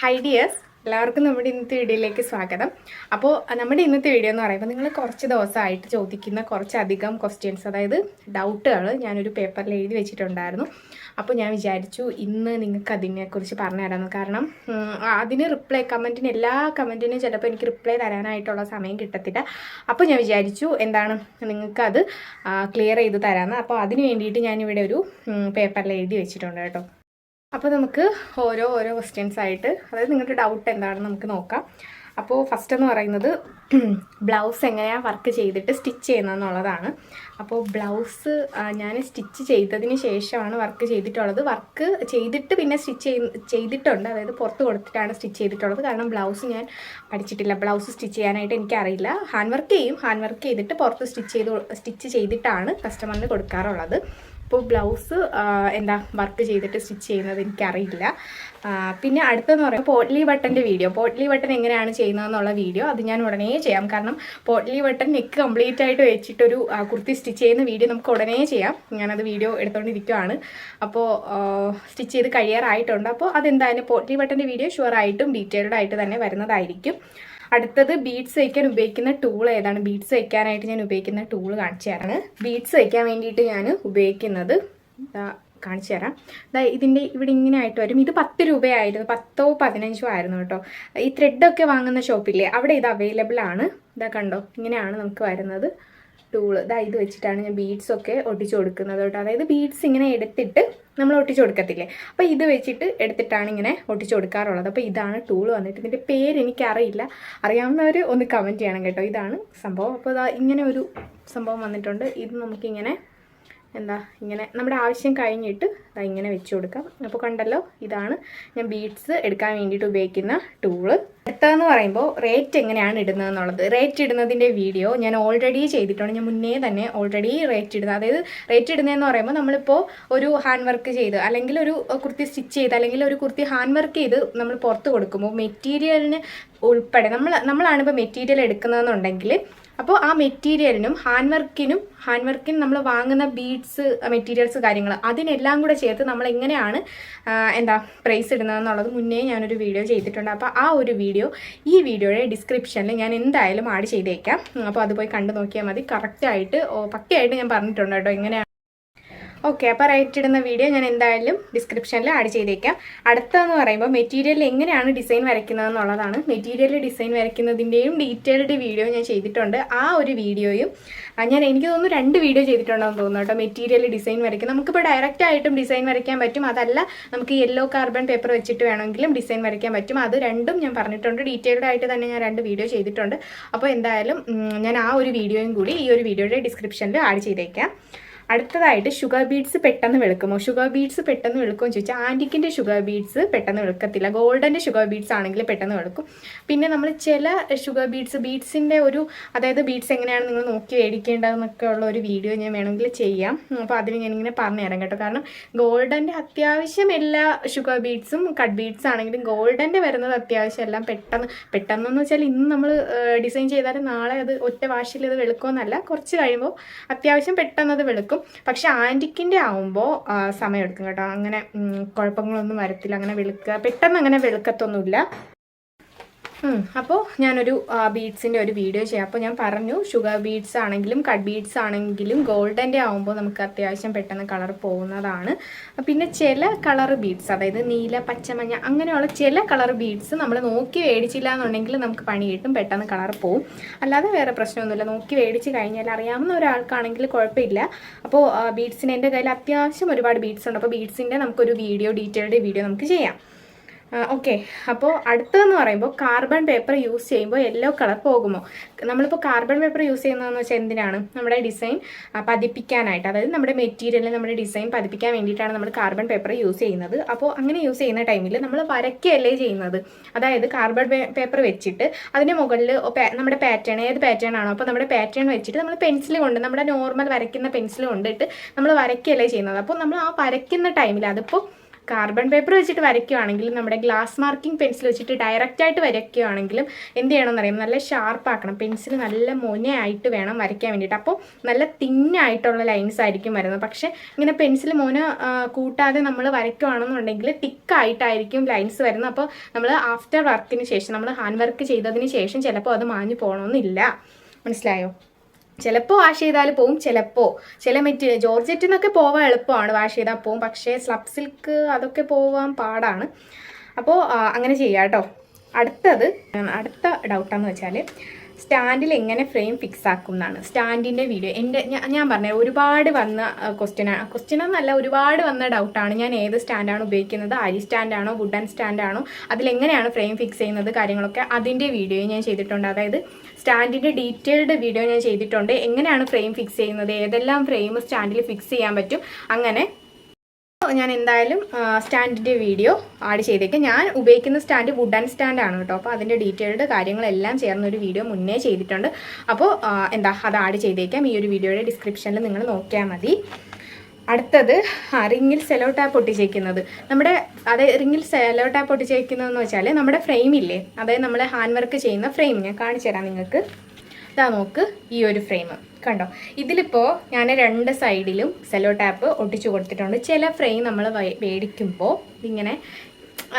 Hi dears എല്ലാവർക്കും നമ്മുടെ ഇന്നത്തെ വീഡിയോയിലേക്ക് സ്വാഗതം. അപ്പോൾ നമ്മുടെ ഇന്നത്തെ വീഡിയോ എന്ന് പറയുമ്പോൾ നിങ്ങൾ കുറച്ച് ദിവസമായിട്ട് ചോദിക്കുന്ന കുറച്ചധികം ക്വസ്റ്റ്യൻസ് അതായത് ഡൗട്ടുകൾ ഞാനൊരു പേപ്പറിൽ എഴുതി വെച്ചിട്ടുണ്ടായിരുന്നു. അപ്പോൾ ഞാൻ വിചാരിച്ചു ഇന്ന് നിങ്ങൾക്ക് അതിനെക്കുറിച്ച് പറഞ്ഞു തരാമെന്ന് കാരണം അതിന് റിപ്ലൈ കമന്റിന് എല്ലാ കമന്റിനും ചിലപ്പോൾ എനിക്ക് റിപ്ലൈ തരാനായിട്ടുള്ള സമയം കിട്ടത്തില്ല. അപ്പോൾ ഞാൻ വിചാരിച്ചു എന്താണ് നിങ്ങൾക്കത് ക്ലിയർ ചെയ്ത് തരാമെന്ന് അപ്പോൾ അതിന് വേണ്ടിയിട്ട് ഞാനിവിടെ ഒരു പേപ്പറിൽ എഴുതി വെച്ചിട്ടുണ്ട് കേട്ടോ. അപ്പോൾ നമുക്ക് ഓരോ ഓരോ ക്വസ്റ്റ്യൻസ് ആയിട്ട് അതായത് നിങ്ങളുടെ ഡൗട്ട് എന്താണെന്ന് നമുക്ക് നോക്കാം. അപ്പോൾ ഫസ്റ്റ് എന്ന് പറയുന്നത് ബ്ലൗസ് എങ്ങനെയാണ് വർക്ക് ചെയ്തിട്ട് സ്റ്റിച്ച് ചെയ്യുന്നതെന്നുള്ളതാണ്. അപ്പോൾ ബ്ലൗസ് ഞാൻ സ്റ്റിച്ച് ചെയ്തതിന് ശേഷമാണ് വർക്ക് ചെയ്തിട്ടുള്ളത്. വർക്ക് ചെയ്തിട്ട് പിന്നെ സ്റ്റിച്ച് ചെയ്തിട്ടുണ്ട്. അതായത് പുറത്ത് കൊടുത്തിട്ടാണ് സ്റ്റിച്ച് ചെയ്തിട്ടുള്ളത്. കാരണം ബ്ലൗസ് ഞാൻ പഠിച്ചിട്ടില്ല. ബ്ലൗസ് സ്റ്റിച്ച് ചെയ്യാനായിട്ട് എനിക്കറിയില്ല. ഹാൻഡ് വർക്ക് ചെയ്യും. ഹാൻഡ് വർക്ക് ചെയ്തിട്ട് പുറത്ത് സ്റ്റിച്ച് ചെയ്ത് സ്റ്റിച്ച് ചെയ്തിട്ടാണ് കസ്റ്റമറിന് കൊടുക്കാറുള്ളത്. ഇപ്പോൾ ബ്ലൗസ് എന്താ വർക്ക് ചെയ്തിട്ട് സ്റ്റിച്ച് ചെയ്യുന്നത് എനിക്കറിയില്ല. പിന്നെ അടുത്തെന്ന് പറയുമ്പോൾ പോട്ട്ലി ബട്ടന്റെ വീഡിയോ. പോട്ട്ലി ബട്ടൺ എങ്ങനെയാണ് ചെയ്യുന്നതെന്നുള്ള വീഡിയോ അത് ഞാൻ ഉടനെ ചെയ്യാം. കാരണം പോട്ട്ലി ബട്ടൺ നെക്ക് കംപ്ലീറ്റ് ആയിട്ട് വെച്ചിട്ടൊരു കുർത്തി സ്റ്റിച്ച് ചെയ്യുന്ന വീഡിയോ നമുക്ക് ഉടനെ ചെയ്യാം. ഞാനത് വീഡിയോ എടുത്തുകൊണ്ടിരിക്കുകയാണ് അപ്പോൾ സ്റ്റിച്ച് ചെയ്ത് കഴിയാറായിട്ടുണ്ട്. അപ്പോൾ അതെന്തായാലും പോട്ട്ലി ബട്ടന്റെ വീഡിയോ ഷുവർ ആയിട്ടും ഡീറ്റെയിൽഡ് ആയിട്ട് തന്നെ വരുന്നതായിരിക്കും. അടുത്തത് ബീഡ്സ് വയ്ക്കാൻ ഉപയോഗിക്കുന്ന ടൂൾ ഏതാണ്? ബീഡ്സ് വയ്ക്കാനായിട്ട് ഞാൻ ഉപയോഗിക്കുന്ന ടൂൾ കാണിച്ചു തരാണ്. ബീഡ്സ് വയ്ക്കാൻ വേണ്ടിയിട്ട് ഞാൻ ഉപയോഗിക്കുന്നത് കാണിച്ചു തരാം. അതായത് ഇതിന്റെ ഇവിടെ ഇങ്ങനെ ആയിട്ട് വരും. ഇത് പത്ത് രൂപയായിരുന്നു. പത്തോ പതിനഞ്ചോ ആയിരുന്നു കേട്ടോ. ഈ ത്രെഡൊക്കെ വാങ്ങുന്ന ഷോപ്പില്ലേ അവിടെ ഇത് അവൈലബിൾ ആണ്. ഇതാ കണ്ടോ? ഇങ്ങനെയാണ് നമുക്ക് വരുന്നത്. ടൂൾ ഇതാ ഇത് വെച്ചിട്ടാണ് ഞാൻ ബീഡ്സ് ഒക്കെ ഒട്ടിച്ചു കൊടുക്കുന്നത് കേട്ടോ. അതായത് ബീഡ്സ് ഇങ്ങനെ എടുത്തിട്ട് നമ്മൾ ഒട്ടിച്ചു കൊടുക്കത്തില്ലേ? അപ്പോൾ ഇത് വെച്ചിട്ട് എടുത്തിട്ടാണ് ഇങ്ങനെ ഒട്ടിച്ചു കൊടുക്കാറുള്ളത്. അപ്പോൾ ഇതാണ് ടൂൾ വന്നിട്ട് ഇതിന്റെ പേര് എനിക്കറിയില്ല. അറിയാവുന്നവർ ഒന്ന് കമന്റ് ചെയ്യണം കേട്ടോ. ഇതാണ് സംഭവം. അപ്പോൾ ഇങ്ങനെ ഒരു സംഭവം വന്നിട്ടുണ്ട്. ഇത് നമുക്കിങ്ങനെ എന്താ ഇങ്ങനെ നമ്മുടെ ആവശ്യം കഴിഞ്ഞിട്ട് അതാ ഇങ്ങനെ വെച്ച് കൊടുക്കാം. അപ്പോൾ കണ്ടല്ലോ ഇതാണ് ഞാൻ ബീഡ്സ് എടുക്കാൻ വേണ്ടിയിട്ട് ഉപയോഗിക്കുന്ന ടൂൾ അടുത്തതെന്ന് പറയുമ്പോൾ റേറ്റ് എങ്ങനെയാണ് ഇടുന്നത് എന്നുള്ളത് റേറ്റ് ഇടുന്നതിന്റെ വീഡിയോ ഞാൻ ഓൾറെഡി ചെയ്തിട്ടുണ്ട്. ഞാൻ മുന്നേ തന്നെ ഓൾറെഡി റേറ്റ് ഇടുന്നത്. അതായത് റേറ്റ് ഇടുന്നതെന്ന് പറയുമ്പോൾ നമ്മളിപ്പോൾ ഒരു ഹാൻഡ് വർക്ക് ചെയ്ത് അല്ലെങ്കിൽ ഒരു കുർത്തി സ്റ്റിച്ച് ചെയ്ത് അല്ലെങ്കിൽ ഒരു കുർത്തി ഹാൻഡ് വർക്ക് ചെയ്ത് നമ്മൾ പുറത്ത് കൊടുക്കുമ്പോൾ മെറ്റീരിയലിന് ഉൾപ്പെടെ നമ്മൾ നമ്മളാണിപ്പോൾ മെറ്റീരിയൽ എടുക്കുന്നതെന്നുണ്ടെങ്കിൽ അപ്പോൾ ആ മെറ്റീരിയലിനും ഹാൻഡ് വർക്കിനും ഹാൻഡ് വർക്കിന് നമ്മൾ വാങ്ങുന്ന ബീഡ്സ് മെറ്റീരിയൽസ് കാര്യങ്ങൾ അതിനെല്ലാം കൂടെ ചേർത്ത് നമ്മൾ എങ്ങനെയാണ് എന്താ പ്രൈസ് ഇടുന്നതെന്നുള്ളത് മുന്നേ ഞാനൊരു വീഡിയോ ചെയ്തിട്ടുണ്ട്. അപ്പോൾ ആ ഒരു വീഡിയോ ഈ വീഡിയോയുടെ ഡിസ്ക്രിപ്ഷനിൽ ഞാൻ എന്തായാലും ആഡ് ചെയ്തേക്കാം. അപ്പോൾ അത് പോയി കണ്ടു നോക്കിയാൽ മതി. കറക്റ്റായിട്ട് പക്കയായിട്ട് ഞാൻ പറഞ്ഞിട്ടുണ്ട് കേട്ടോ എങ്ങനെയാണ് ഓക്കെ അപ്പോൾ റേറ്റ് ഇടുന്ന വീഡിയോ ഞാൻ എന്തായാലും ഡിസ്ക്രിപ്ഷനിൽ ആഡ് ചെയ്തേക്കാം. അടുത്തതെന്ന് പറയുമ്പോൾ മെറ്റീരിയൽ എങ്ങനെയാണ് ഡിസൈൻ വരയ്ക്കുന്നത് എന്നുള്ളതാണ് മെറ്റീരിയൽ ഡിസൈൻ വരയ്ക്കുന്നതിന്റെയും ഡീറ്റെയിൽഡ് വീഡിയോ ഞാൻ ചെയ്തിട്ടുണ്ട്. ആ ഒരു വീഡിയോയും ഞാൻ എനിക്ക് തോന്നുന്നു രണ്ട് വീഡിയോ ചെയ്തിട്ടുണ്ടെന്ന് തോന്നുന്നു കേട്ടോ. മെറ്റീരിയൽ ഡിസൈൻ വരയ്ക്കും നമുക്കിപ്പോൾ ഡയറക്റ്റ് ആയിട്ടും ഡിസൈൻ വരയ്ക്കാൻ പറ്റും. അതല്ല നമുക്ക് യെല്ലോ കാർബൺ പേപ്പർ വെച്ചിട്ട് വേണമെങ്കിലും ഡിസൈൻ വരയ്ക്കാൻ പറ്റും. അത് രണ്ടും ഞാൻ പറഞ്ഞിട്ടുണ്ട്. ഡീറ്റെയിൽഡ് ആയിട്ട് തന്നെ ഞാൻ രണ്ട് വീഡിയോ ചെയ്തിട്ടുണ്ട്. അപ്പോൾ എന്തായാലും ഞാൻ ആ ഒരു വീഡിയോയും കൂടി ഈ ഒരു വീഡിയോയുടെ ഡിസ്ക്രിപ്ഷനിൽ ആഡ് ചെയ്തേക്കാം. അടുത്തതായിട്ട് ഷുഗർ ബീഡ്സ് പെട്ടെന്ന് വെളുക്കുമോ? ഷുഗർ ബീഡ്സ് പെട്ടെന്ന് വെളുക്കുമെന്ന് ചോദിച്ചാൽ ആന്റിക്കിന്റെ ഷുഗർ ബീഡ്സ് പെട്ടെന്ന് വെളുക്കത്തില്ല. ഗോൾഡന്റെ ഷുഗർ ബീഡ്സ് ആണെങ്കിൽ പെട്ടെന്ന് വെളുക്കും. പിന്നെ നമ്മൾ ചില ഷുഗർ ബീഡ്സ് ബീഡ്സിന്റെ ഒരു അതായത് ബീഡ്സ് എങ്ങനെയാണ് നിങ്ങൾ നോക്കി മേടിക്കേണ്ടതെന്നൊക്കെ ഉള്ള ഒരു വീഡിയോ ഞാൻ വേണമെങ്കിൽ ചെയ്യാം. അപ്പോൾ അതിന് ഞാനിങ്ങനെ പറഞ്ഞു തരാം കേട്ടോ. കാരണം ഗോൾഡന്റെ അത്യാവശ്യം എല്ലാ ഷുഗർ ബീഡ്സും കട്ട് ബീഡ്സ് ആണെങ്കിലും ഗോൾഡന്റെ വരുന്നത് അത്യാവശ്യം എല്ലാം പെട്ടെന്ന് പെട്ടെന്നെന്ന് വെച്ചാൽ ഇന്ന് നമ്മൾ ഡിസൈൻ ചെയ്താൽ നാളെ അത് ഒറ്റ വാഷിൽ ഇത് വെളുക്കുമെന്നല്ല കുറച്ച് കഴിയുമ്പോൾ അത്യാവശ്യം പെട്ടെന്ന് അത് വെളുക്കും. പക്ഷെ ആന്റിക്കിന്റെ ആവുമ്പോൾ സമയം എടുക്കും കേട്ടോ. അങ്ങനെ കുഴപ്പങ്ങളൊന്നും വരത്തില്ല. അങ്ങനെ വെളുക്കുക പെട്ടെന്ന് അങ്ങനെ വെളുക്കത്തൊന്നുമില്ല. അപ്പോൾ ഞാനൊരു ബീഡ്സിന്റെ ഒരു വീഡിയോ ചെയ്യാം. അപ്പോൾ ഞാൻ പറഞ്ഞു ഷുഗർ ബീഡ്സ് ആണെങ്കിലും കട്ട് ബീഡ്സ് ആണെങ്കിലും ഗോൾഡന്റെ ആകുമ്പോൾ നമുക്ക് അത്യാവശ്യം പെട്ടെന്ന് കളർ പോകുന്നതാണ്. പിന്നെ ചില കളർ ബീഡ്സ് അതായത് നീല പച്ചമഞ്ഞ അങ്ങനെയുള്ള ചില കളർ ബീഡ്സ് നമ്മൾ നോക്കി മേടിച്ചില്ല എന്നുണ്ടെങ്കിൽ നമുക്ക് പണി കിട്ടും പെട്ടെന്ന് കളർ പോവും. അല്ലാതെ വേറെ പ്രശ്നമൊന്നുമില്ല. നോക്കി മേടിച്ച് കഴിഞ്ഞാൽ അറിയാവുന്ന ഒരാൾക്കാണെങ്കിൽ കുഴപ്പമില്ല. അപ്പോൾ ബീഡ്സിന് എന്റെ കയ്യിൽ അത്യാവശ്യം ഒരുപാട് ബീഡ്സ് ഉണ്ട്. അപ്പോൾ ബീഡ്സിന്റെ നമുക്കൊരു വീഡിയോ ഡീറ്റെയിൽഡ് വീഡിയോ നമുക്ക് ചെയ്യാം. ഓക്കെ അപ്പോൾ അടുത്തതെന്ന് പറയുമ്പോൾ കാർബൺ പേപ്പർ യൂസ് ചെയ്യുമ്പോൾ യെല്ലോ കളർ പോകുമോ? നമ്മളിപ്പോൾ കാർബൺ പേപ്പർ യൂസ് ചെയ്യുന്നതെന്ന് വെച്ചാൽ എന്തിനാണ്? നമ്മുടെ ഡിസൈൻ പതിപ്പിക്കാനായിട്ട്. അതായത് നമ്മുടെ മെറ്റീരിയലിൽ നമ്മുടെ ഡിസൈൻ പതിപ്പിക്കാൻ വേണ്ടിയിട്ടാണ് നമ്മൾ കാർബൺ പേപ്പർ യൂസ് ചെയ്യുന്നത്. അപ്പോൾ അങ്ങനെ യൂസ് ചെയ്യുന്ന ടൈമിൽ നമ്മൾ വരയ്ക്കുകയല്ലേ ചെയ്യുന്നത്? അതായത് കാർബൺ പേപ്പർ വെച്ചിട്ട് അതിന്റെ മുകളിൽ നമ്മുടെ പാറ്റേൺ ഏത് പാറ്റേൺ ആണോ അപ്പോൾ നമ്മുടെ പാറ്റേൺ വെച്ചിട്ട് നമ്മൾ പെൻസിൽ കൊണ്ട് നമ്മുടെ നോർമൽ വരയ്ക്കുന്ന പെൻസിൽ കൊണ്ടിട്ട് നമ്മൾ വരയ്ക്കുകയല്ലേ ചെയ്യുന്നത്? അപ്പോൾ നമ്മൾ ആ വരയ്ക്കുന്ന ടൈമിൽ അതിപ്പോൾ കാർബൺ പേപ്പർ വെച്ചിട്ട് വരയ്ക്കുകയാണെങ്കിലും നമ്മുടെ ഗ്ലാസ് മാർക്കിംഗ് പെൻസിൽ വെച്ചിട്ട് ഡയറക്റ്റ് ആയിട്ട് വരയ്ക്കുകയാണെങ്കിലും എന്ത് ചെയ്യണമെന്നറിയാം നല്ല ഷാർപ്പ് ആക്കണം. പെൻസിൽ നല്ല മൊനയായിട്ട് വേണം വരയ്ക്കാൻ വേണ്ടിയിട്ട്. അപ്പോൾ നല്ല തിന്നായിട്ടുള്ള ലൈൻസ് ആയിരിക്കും വരുന്നത്. പക്ഷേ ഇങ്ങനെ പെൻസിൽ മോന കൂട്ടാതെ നമ്മൾ വരയ്ക്കുകയാണെന്നുണ്ടെങ്കിൽ തിക്കായിട്ടായിരിക്കും ലൈൻസ് വരുന്നത്. അപ്പോൾ നമ്മൾ ആഫ്റ്റർ വർക്കിന് ശേഷം നമ്മൾ ഹാൻഡ് വർക്ക് ചെയ്തതിന് ശേഷം ചിലപ്പോൾ അത് മാഞ്ഞു പോകണമെന്നില്ല മനസ്സിലായോ? ചിലപ്പോൾ വാഷ് ചെയ്താൽ പോവും ചിലപ്പോൾ ചില മെറ്റീരിയൽ ജോർജറ്റ് എന്നൊക്കെ പോവാൻ എളുപ്പമാണ് വാഷ് ചെയ്താൽ പോവും. പക്ഷേ സ്ലബ് സിൽക്ക് അതൊക്കെ പോവാൻ പാടാണ്. അപ്പോൾ അങ്ങനെ ചെയ്യാം കേട്ടോ അടുത്തത് അടുത്ത ഡൗട്ടാന്ന് വെച്ചാൽ സ്റ്റാൻഡിൽ എങ്ങനെ ഫ്രെയിം ഫിക്സ് ആക്കും എന്നാണ്. സ്റ്റാൻഡിന്റെ വീഡിയോ എന്റെ ഞാൻ പറഞ്ഞ ഒരുപാട് വന്ന ക്വസ്റ്റ്യനാണ് ക്വസ്റ്റ്യൻ എന്നല്ല ഒരുപാട് വന്ന ഡൗട്ടാണ് ഞാൻ ഏത് സ്റ്റാൻഡാണ് ഉപയോഗിക്കുന്നത്. അരി സ്റ്റാൻഡാണോ വുഡൻ സ്റ്റാൻഡാണോ അതിലെങ്ങനെയാണ് ഫ്രെയിം ഫിക്സ് ചെയ്യുന്നത് കാര്യങ്ങളൊക്കെ അതിന്റെ വീഡിയോ ഞാൻ ചെയ്തിട്ടുണ്ട്. അതായത് സ്റ്റാൻഡിന്റെ ഡീറ്റെയിൽഡ് വീഡിയോ ഞാൻ ചെയ്തിട്ടുണ്ട്. എങ്ങനെയാണ് ഫ്രെയിം ഫിക്സ് ചെയ്യുന്നത് ഏതെല്ലാം ഫ്രെയിം സ്റ്റാൻഡിൽ ഫിക്സ് ചെയ്യാൻ പറ്റും അങ്ങനെ ഞാൻ എന്തായാലും സ്റ്റാൻഡിന്റെ വീഡിയോ ആഡ് ചെയ്തേക്കും. ഞാൻ ഉപയോഗിക്കുന്ന സ്റ്റാൻഡ് വുഡ് ആൻഡ് സ്റ്റാൻഡ് ആണ് കേട്ടോ. അപ്പോൾ അതിന്റെ ഡീറ്റെയിൽഡ് കാര്യങ്ങളെല്ലാം ചേർന്ന ഒരു വീഡിയോ മുന്നേ ചെയ്തിട്ടുണ്ട്. അപ്പോൾ എന്താ അത് ആഡ് ചെയ്തേക്കാം. ഈ ഒരു വീഡിയോയുടെ ഡിസ്ക്രിപ്ഷനിൽ നിങ്ങൾ നോക്കിയാൽ മതി. അടുത്തത് റിങ്ങിൽ സെലോ ടാപ്പ് ഒട്ടിച്ചേക്കുന്നത്. നമ്മുടെ അതായത് റിങ്ങിൽ സെലോ ടാപ്പ് ഒട്ടിച്ചേക്കുന്നതെന്ന് വെച്ചാൽ നമ്മുടെ ഫ്രെയിം ഇല്ലേ? അതായത് നമ്മൾ ഹാൻഡ് വർക്ക് ചെയ്യുന്ന ഫ്രെയിം ഞാൻ കാണിച്ചു തരാം നിങ്ങൾക്ക്. ഇതാ നോക്ക് ഈ ഒരു ഫ്രെയിം കണ്ടോ? ഇതിലിപ്പോൾ ഞാൻ രണ്ട് സൈഡിലും സെലോ ടാപ്പ് ഒട്ടിച്ചു കൊടുത്തിട്ടുണ്ട്. ചില ഫ്രെയിം നമ്മൾ മേടിക്കുമ്പോൾ ഇതിങ്ങനെ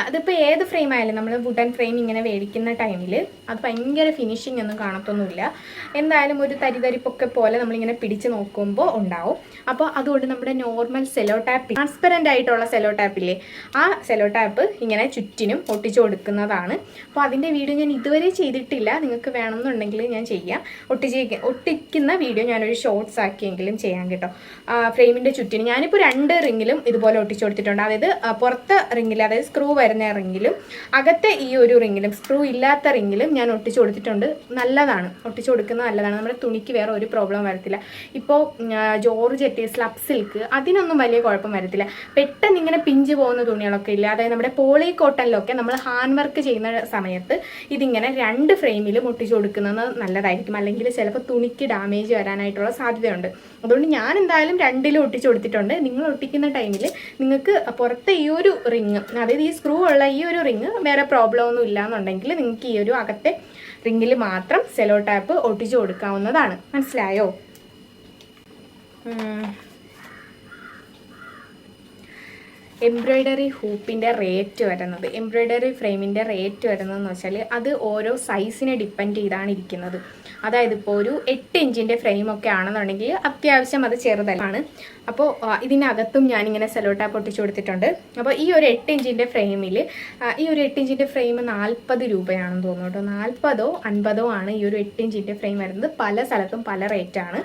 അതിപ്പോൾ ഏത് ഫ്രെയിം ആയാലും നമ്മൾ വുഡൻ ഫ്രെയിം ഇങ്ങനെ മേടിക്കുന്ന ടൈമിൽ അത് ഭയങ്കര ഫിനിഷിംഗ് ഒന്നും കാണത്തൊന്നുമില്ല. എന്തായാലും ഒരു തരിതരിപ്പൊക്കെ പോലെ നമ്മളിങ്ങനെ പിടിച്ച് നോക്കുമ്പോൾ ഉണ്ടാവും. അപ്പോൾ അതുകൊണ്ട് നമ്മുടെ നോർമൽ സെലോ ടാപ്പ് ട്രാൻസ്പെറന്റ് ആയിട്ടുള്ള സെലോ ടാപ്പില്ലേ ആ സെലോ ടാപ്പ് ഇങ്ങനെ ചുറ്റിനും ഒട്ടിച്ചു കൊടുക്കുന്നതാണ്. അപ്പോൾ അതിന്റെ വീഡിയോ ഞാൻ ഇതുവരെ ചെയ്തിട്ടില്ല. നിങ്ങൾക്ക് വേണമെന്നുണ്ടെങ്കിൽ ഞാൻ ചെയ്യാം. ഒട്ടിച്ച് ഒട്ടിക്കുന്ന വീഡിയോ ഞാനൊരു ഷോർട്സ് ആക്കിയെങ്കിലും ചെയ്യാം കേട്ടോ. ഫ്രെയിമിന്റെ ചുറ്റിനും ഞാനിപ്പോൾ രണ്ട് റിങ്ങിലും ഇതുപോലെ ഒട്ടിച്ചു കൊടുത്തിട്ടുണ്ട്. അതായത് പുറത്ത് റിങ്ങിൽ അതായത് സ്ക്രൂ വരുന്ന റിങ്ങിലും അകത്തെ ഈ ഒരു റിങ്ങിലും സ്ക്രൂ ഇല്ലാത്ത റിങ്ങിലും ഞാൻ ഒട്ടിച്ചു കൊടുത്തിട്ടുണ്ട്. നല്ലതാണ്. ഒട്ടിച്ചു കൊടുക്കുന്നത് നല്ലതാണ്. നമ്മുടെ തുണിക്ക് വേറെ ഒരു പ്രോബ്ലം വരത്തില്ല. ഇപ്പോൾ ജോർജ് എത്തിയ സ്ലബ് സിൽക്ക് അതിനൊന്നും വലിയ കുഴപ്പം വരത്തില്ല. പെട്ടെന്ന് ഇങ്ങനെ പിഞ്ച് പോകുന്ന തുണികളൊക്കെ ഇല്ല? അതായത് നമ്മുടെ പോളി കോട്ടണിലൊക്കെ നമ്മൾ ഹാൻഡ് വർക്ക് ചെയ്യുന്ന സമയത്ത് ഇതിങ്ങനെ രണ്ട് ഫ്രെയിമിലും ഒട്ടിച്ചു കൊടുക്കുന്നത് നല്ലതായിരിക്കും. അല്ലെങ്കിൽ ചിലപ്പോൾ തുണിക്ക് ഡാമേജ് വരാനായിട്ടുള്ള സാധ്യതയുണ്ട്. അതുകൊണ്ട് ഞാൻ എന്തായാലും രണ്ടിലും ഒട്ടിച്ചു കൊടുത്തിട്ടുണ്ട്. നിങ്ങൾ ഒട്ടിക്കുന്ന ടൈമിൽ നിങ്ങൾക്ക് പുറത്തെ ഈ ഒരു റിങ് അതായത് ഈ സ്ക്രൂ ഉള്ള ഈ ഒരു റിങ് വേറെ പ്രോബ്ലം ഒന്നും ഇല്ല എന്നുണ്ടെങ്കിൽ നിങ്ങൾക്ക് ഈ ഒരു അകത്തെ റിങ്ങിൽ മാത്രം സെലോ ടാപ്പ് ഒട്ടിച്ചു കൊടുക്കാവുന്നതാണ്. മനസ്സിലായോ? എംബ്രോയ്ഡറി ഹൂപ്പിന്റെ റേറ്റ് വരുന്നത്. എംബ്രോയ്ഡറി ഫ്രെയിമിന്റെ റേറ്റ് വരുന്നതെന്ന് വെച്ചാൽ അത് ഓരോ സൈസിനെ ഡിപ്പെൻഡ് ചെയ്താണ് ഇരിക്കുന്നത്. അതായത് ഇപ്പോൾ ഒരു എട്ട് ഇഞ്ചിന്റെ ഫ്രെയിമൊക്കെ ആണെന്നുണ്ടെങ്കിൽ അത്യാവശ്യം അത് ചെറുതാണ് അപ്പോൾ ഇതിനകത്തും ഞാനിങ്ങനെ സെലോ പൊട്ടിച്ചു കൊടുത്തിട്ടുണ്ട്. അപ്പോൾ ഈ ഒരു എട്ട് ഇഞ്ചിന്റെ ഫ്രെയിമിൽ ഈ ഒരു എട്ട് ഇഞ്ചിന്റെ ഫ്രെയിം നാൽപ്പത് രൂപയാണെന്ന് തോന്നുന്നു കേട്ടോ. നാൽപ്പതോ അൻപതോ ആണ് ഈ ഒരു എട്ട് ഇഞ്ചിന്റെ ഫ്രെയിം വരുന്നത്. പല സ്ഥലത്തും പല റേറ്റാണ്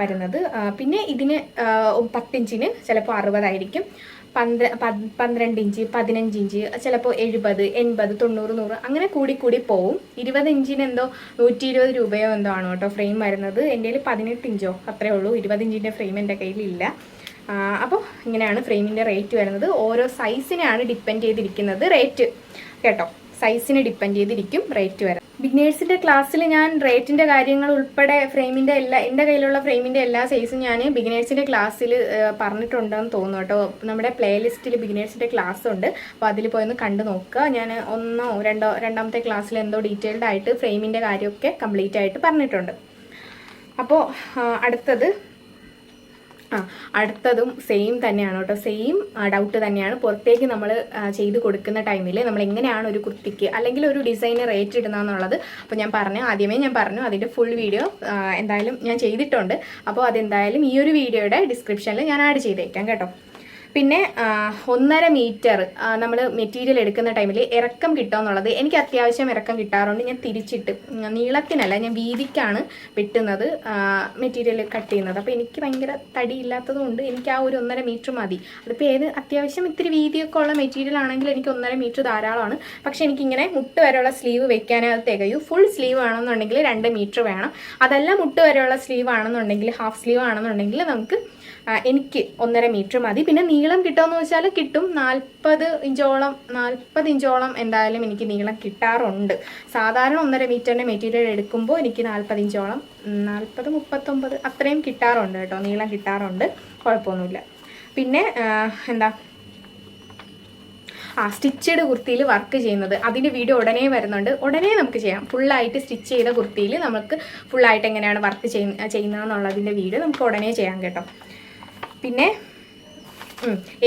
വരുന്നത്. പിന്നെ ഇതിന് പത്തിഞ്ചിന് ചിലപ്പോൾ അറുപതായിരിക്കും. പന്ത്ര പന്ത്രണ്ട് ഇഞ്ച് പതിനഞ്ച് ഇഞ്ച് ചിലപ്പോൾ എഴുപത് എൺപത് തൊണ്ണൂറ് നൂറ് അങ്ങനെ കൂടി കൂടി പോവും. ഇരുപത് ഇഞ്ചിന് എന്തോ നൂറ്റി ഇരുപത് രൂപയോ എന്തോ ആണ് കേട്ടോ ഫ്രെയിം വരുന്നത്. എന്റെ കയ്യിൽ പതിനെട്ട് ഇഞ്ചോ അത്രേ ഉള്ളൂ. ഇരുപത് ഇഞ്ചിന്റെ ഫ്രെയിം എന്റെ കയ്യിലില്ല അപ്പോൾ ഇങ്ങനെയാണ് ഫ്രെയിമിന്റെ റേറ്റ് വരുന്നത്. ഓരോ സൈസിനെയാണ് ഡിപ്പെൻഡ് ചെയ്തിരിക്കുന്നത്. റേറ്റ് കേട്ടോ. സൈസിനെ ഡിപ്പെൻഡ് ചെയ്തിരിക്കും റേറ്റ് വരാം. ബിഗ്നേഴ്സിന്റെ ക്ലാസ്സിൽ ഞാൻ റേറ്റിന്റെ കാര്യങ്ങൾ ഉൾപ്പെടെ ഫ്രെയിമിന്റെ എല്ലാ എന്റെ കയ്യിലുള്ള ഫ്രെയിമിന്റെ എല്ലാ സൈസും ഞാൻ ബിഗ്നേഴ്സിന്റെ ക്ലാസ്സിൽ പറഞ്ഞിട്ടുണ്ടെന്ന് തോന്നുന്നു കേട്ടോ. നമ്മുടെ പ്ലേലിസ്റ്റിൽ ബിഗ്നേഴ്സിന്റെ ക്ലാസ് ഉണ്ട്. അപ്പോൾ അതിൽ പോയി ഒന്ന് കണ്ടു നോക്കുക. ഞാൻ ഒന്നോ രണ്ടോ രണ്ടാമത്തെ ക്ലാസ്സിൽ എന്തോ ഡീറ്റെയിൽഡ് ആയിട്ട് ഫ്രെയിമിന്റെ കാര്യമൊക്കെ കംപ്ലീറ്റ് ആയിട്ട് പറഞ്ഞിട്ടുണ്ട്. അപ്പോൾ അടുത്തത് ആ. അടുത്തതും സെയിം തന്നെയാണ് കേട്ടോ. സെയിം ഡൗട്ട് തന്നെയാണ്. പുറത്തേക്ക് നമ്മൾ ചെയ്ത് കൊടുക്കുന്ന ടൈമിൽ നമ്മൾ എങ്ങനെയാണ് ഒരു കുർത്തിക്ക് അല്ലെങ്കിൽ ഒരു ഡിസൈന് റേറ്റ് ഇടുന്നതെന്നുള്ളത് അപ്പോൾ ഞാൻ പറഞ്ഞു. ആദ്യമേ ഞാൻ പറഞ്ഞു. അതിന്റെ ഫുൾ വീഡിയോ എന്തായാലും ഞാൻ ചെയ്തിട്ടുണ്ട്. അപ്പോൾ അതെന്തായാലും ഈ ഒരു വീഡിയോയുടെ ഡിസ്ക്രിപ്ഷനിൽ ഞാൻ ആഡ് ചെയ്തേക്കാം കേട്ടോ. പിന്നെ ഒന്നര മീറ്റർ നമ്മൾ മെറ്റീരിയൽ എടുക്കുന്ന ടൈമിൽ ഇറക്കം കിട്ടുക എന്നുള്ളത്. എനിക്ക് അത്യാവശ്യം ഇറക്കം കിട്ടാറുണ്ട്. ഞാൻ തിരിച്ചിട്ട് നീളത്തിനല്ല ഞാൻ വീതിക്കാണ് വെട്ടുന്നത് മെറ്റീരിയൽ കട്ട് ചെയ്യുന്നത്. അപ്പോൾ എനിക്ക് ഭയങ്കര തടിയില്ലാത്തത് കൊണ്ട് എനിക്ക് ആ ഒരു ഒന്നര മീറ്റർ മതി. അതിപ്പോൾ ഏത് അത്യാവശ്യം ഇത്തിരി വീതിയൊക്കെ ഉള്ള മെറ്റീരിയൽ ആണെങ്കിൽ എനിക്ക് ഒന്നര മീറ്റർ ധാരാളമാണ്. പക്ഷെ എനിക്കിങ്ങനെ മുട്ട് വരെയുള്ള സ്ലീവ് വെക്കാനേ അത് തികയൂ. ഫുൾ സ്ലീവ് ആണെന്നുണ്ടെങ്കിൽ രണ്ട് മീറ്റർ വേണം. അതല്ല മുട്ട് വരെയുള്ള സ്ലീവ് ആണെന്നുണ്ടെങ്കിൽ ഹാഫ് സ്ലീവ് ആണെന്നുണ്ടെങ്കിൽ നമുക്ക് എനിക്ക് ഒന്നര മീറ്റർ മതി. പിന്നെ നീളം കിട്ടുമെന്ന് വെച്ചാൽ കിട്ടും. നാൽപ്പത് ഇഞ്ചോളം നാൽപ്പത് ഇഞ്ചോളം എന്തായാലും എനിക്ക് നീളം കിട്ടാറുണ്ട്. സാധാരണ ഒന്നര മീറ്ററിന്റെ മെറ്റീരിയൽ എടുക്കുമ്പോൾ എനിക്ക് നാൽപ്പത് ഇഞ്ചോളം നാൽപ്പത് മുപ്പത്തൊമ്പത് അത്രയും കിട്ടാറുണ്ട് കേട്ടോ. നീളം കിട്ടാറുണ്ട്. കുഴപ്പമൊന്നുമില്ല. പിന്നെ എന്താ? ആ സ്റ്റിച്ചഡ് കുർത്തിയിൽ വർക്ക് ചെയ്യുന്നത്. അതിന്റെ വീഡിയോ ഉടനെ വരുന്നുണ്ട്. ഉടനെ നമുക്ക് ചെയ്യാം. ഫുള്ളായിട്ട് സ്റ്റിച്ച് ചെയ്ത കുർത്തിയിൽ നമുക്ക് ഫുള്ളായിട്ട് എങ്ങനെയാണ് വർക്ക് ചെയ്യുന്ന ചെയ്യുന്നതെന്നുള്ളതിന്റെ വീഡിയോ നമുക്ക് ഉടനെ ചെയ്യാം കേട്ടോ. പിന്നെ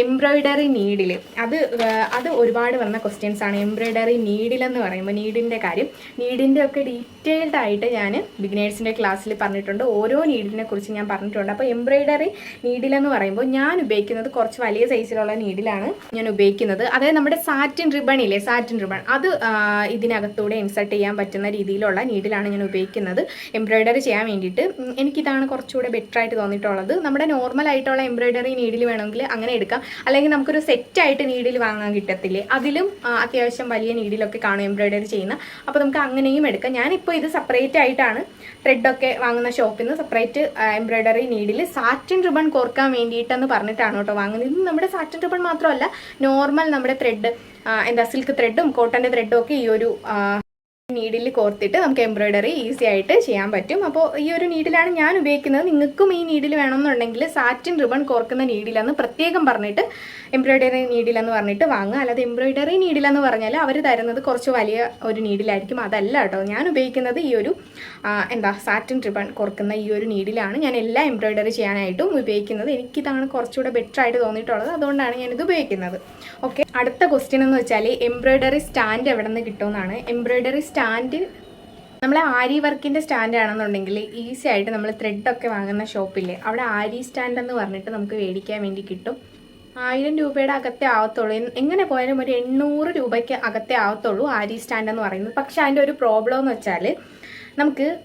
എംബ്രോയിഡറി നീഡിൽ അത് അത് ഒരുപാട് വന്ന ക്വസ്റ്റ്യൻസ് ആണ്. എംബ്രോയിഡറി നീഡിൽ എന്ന് പറയുമ്പോൾ നീഡിന്റെ കാര്യം. നീഡിന്റെ ഒക്കെ ഡീറ്റെയിൽഡ് ആയിട്ട് ഞാൻ ബിഗിനേഴ്സിന്റെ ക്ലാസ്സിൽ പറഞ്ഞിട്ടുണ്ട്. ഓരോ നീഡിനെ കുറിച്ച് ഞാൻ പറഞ്ഞിട്ടുണ്ട്. അപ്പോൾ എംബ്രോയിഡറി നീഡിൽ എന്ന് പറയുമ്പോൾ ഞാൻ ഉപയോഗിക്കുന്നത് കുറച്ച് വലിയ സൈസിലുള്ള നീഡിലാണ് ഞാൻ ഉപയോഗിക്കുന്നത്. അതായത് നമ്മുടെ സാറ്റിൻ റിബൺ ഇല്ലേ? സാറ്റിൻ റിബൺ അത് ഇതിനകത്തൂടെ ഇൻസർട്ട് ചെയ്യാൻ പറ്റുന്ന രീതിയിലുള്ള നീഡിലാണ് ഞാൻ ഉപയോഗിക്കുന്നത്. എംബ്രോയിഡറി ചെയ്യാൻ വേണ്ടിയിട്ട്. എനിക്കിതാണ് കുറച്ചുകൂടെ ബെറ്റർ ആയിട്ട് തോന്നിയിട്ടുള്ളത്. നമ്മുടെ നോർമൽ ആയിട്ടുള്ള എംബ്രോയിഡറി നീഡിൽ വേണമെങ്കിൽ അങ്ങനെ എടുക്കാം. അല്ലെങ്കിൽ നമുക്കൊരു സെറ്റായിട്ട് നീഡിൽ വാങ്ങാൻ കിട്ടത്തില്ലേ? അതിലും അത്യാവശ്യം വലിയ നീഡിലൊക്കെ കാണും എംബ്രോയിഡറി ചെയ്യുന്ന. അപ്പോൾ നമുക്ക് അങ്ങനെയും എടുക്കാം. ഞാനിപ്പോൾ ഇത് സെപ്പറേറ്റ് ആയിട്ടാണ് ത്രെഡൊക്കെ വാങ്ങുന്ന ഷോപ്പിൽ നിന്ന് separate embroidery needle satin ribbon കോർക്കാൻ വേണ്ടിയിട്ടെന്ന് പറഞ്ഞിട്ടാണ് കേട്ടോ വാങ്ങുന്നത്. ഇത് നമ്മുടെ സാറ്റിൻ റിബൺ മാത്രമല്ല നോർമൽ നമ്മുടെ ത്രെഡ് എന്താ സിൽക്ക് ത്രെഡും കോട്ടന്റെ ത്രെഡും ഒക്കെ ഈ ഒരു നീഡിൽ കോർത്തിട്ട് നമുക്ക് എംബ്രോയിഡറി ഈസി ആയിട്ട് ചെയ്യാൻ പറ്റും. അപ്പോൾ ഈ ഒരു നീഡിലാണ് ഞാൻ ഉപയോഗിക്കുന്നത്. നിങ്ങൾക്കും ഈ നീഡിൽ വേണമെന്നുണ്ടെങ്കിൽ സാറ്റിൻ റിബൺ കോർക്കുന്ന നീഡിലെന്ന് പ്രത്യേകം പറഞ്ഞിട്ട് എംബ്രോയിഡറി നീഡിലെന്ന് പറഞ്ഞിട്ട് വാങ്ങുക. അല്ലാതെ എംബ്രോയിഡറി നീഡിലെന്ന് പറഞ്ഞാൽ അവർ തരുന്നത് കുറച്ച് വലിയ ഒരു നീഡിലായിരിക്കും അതല്ല കേട്ടോ. ഞാൻ ഉപയോഗിക്കുന്നത് ഈ ഒരു എന്താ സാറ്റിൻ റിബൺ കോർക്കുന്ന ഈ ഒരു നീഡിലാണ് ഞാൻ എല്ലാ എംബ്രോയിഡറി ചെയ്യാനായിട്ടും ഉപയോഗിക്കുന്നത്. എനിക്കിതാണ് കുറച്ചുകൂടെ ബെറ്റർ ആയിട്ട് തോന്നിയിട്ടുള്ളത്. അതുകൊണ്ടാണ് ഞാനിത് ഉപയോഗിക്കുന്നത്. ഓക്കെ അടുത്ത ക്വസ്റ്റ്യൻ എന്ന് വെച്ചാൽ എംബ്രോയിഡറി സ്റ്റാൻഡ് എവിടെ നിന്ന് കിട്ടുമെന്നാണ് എംബ്രോയിഡറി നമ്മളെ ആരി വർക്കിന്റെ സ്റ്റാൻഡ് ആണെന്നുണ്ടെങ്കിൽ ഈസി ആയിട്ട് നമ്മൾ ത്രെഡൊക്കെ വാങ്ങുന്ന ഷോപ്പില്ലേ അവിടെ ആരി സ്റ്റാൻഡ് എന്ന് പറഞ്ഞിട്ട് നമുക്ക് മേടിക്കാൻ വേണ്ടി കിട്ടും. ആയിരം രൂപയുടെ അകത്തെ ആവത്തുള്ളൂ. എങ്ങനെ പോയാലും ഒരു എണ്ണൂറ് രൂപയ്ക്ക് അകത്തെ ആവത്തുള്ളൂ ആരി സ്റ്റാൻഡ് എന്ന് പറയുന്നത്. പക്ഷേ അതിന്റെ ഒരു പ്രോബ്ലം എന്ന് വെച്ചാൽ നമുക്ക്